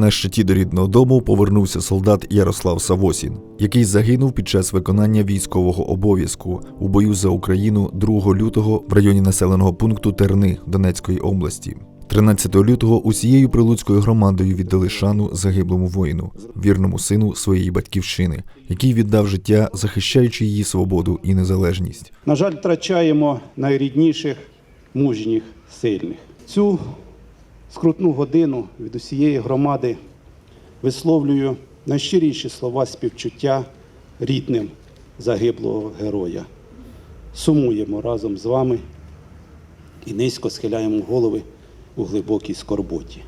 На щиті до рідного дому повернувся солдат Ярослав Савосін, який загинув під час виконання військового обов'язку у бою за Україну 2 лютого в районі населеного пункту Терни Донецької області. 13 лютого усією прилуцькою громадою віддали шану загиблому воїну, вірному сину своєї батьківщини, який віддав життя, захищаючи її свободу і незалежність. На жаль, втрачаємо найрідніших, мужніх, сильних. Цю скрутну годину від усієї громади висловлюю найщиріші слова співчуття рідним загиблого героя. Сумуємо разом з вами і низько схиляємо голови у глибокій скорботі.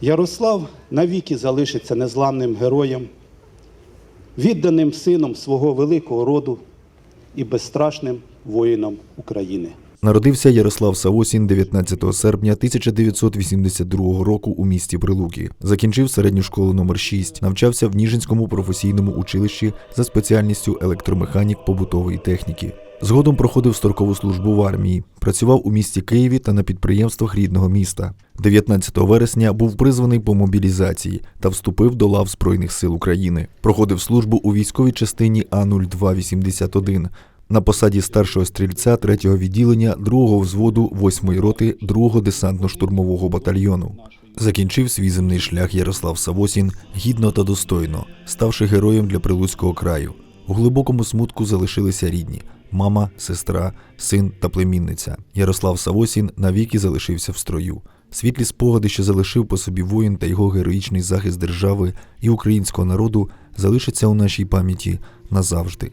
Ярослав навіки залишиться незламним героєм, відданим сином свого великого роду і безстрашним воїном України. Народився Ярослав Савосін 19 серпня 1982 року у місті Прилуки. Закінчив середню школу номер 6 навчався в Ніжинському професійному училищі за спеціальністю електромеханік побутової техніки. Згодом проходив строкову службу в армії, працював у місті Києві та на підприємствах рідного міста. 19 вересня був призваний по мобілізації та вступив до лав Збройних сил України. Проходив службу у військовій частині А0281 на посаді старшого стрільця 3-го відділення 2-го взводу 8-ї роти 2-го десантно-штурмового батальйону. Закінчив свій земний шлях Ярослав Савосін гідно та достойно, ставши героєм для Прилуцького краю. У глибокому смутку залишилися рідні мама, сестра, син та племінниця. Ярослав Савосін навіки залишився в строю. Світлі спогади, що залишив по собі воїн та його героїчний захист держави і українського народу, залишаться у нашій пам'яті назавжди.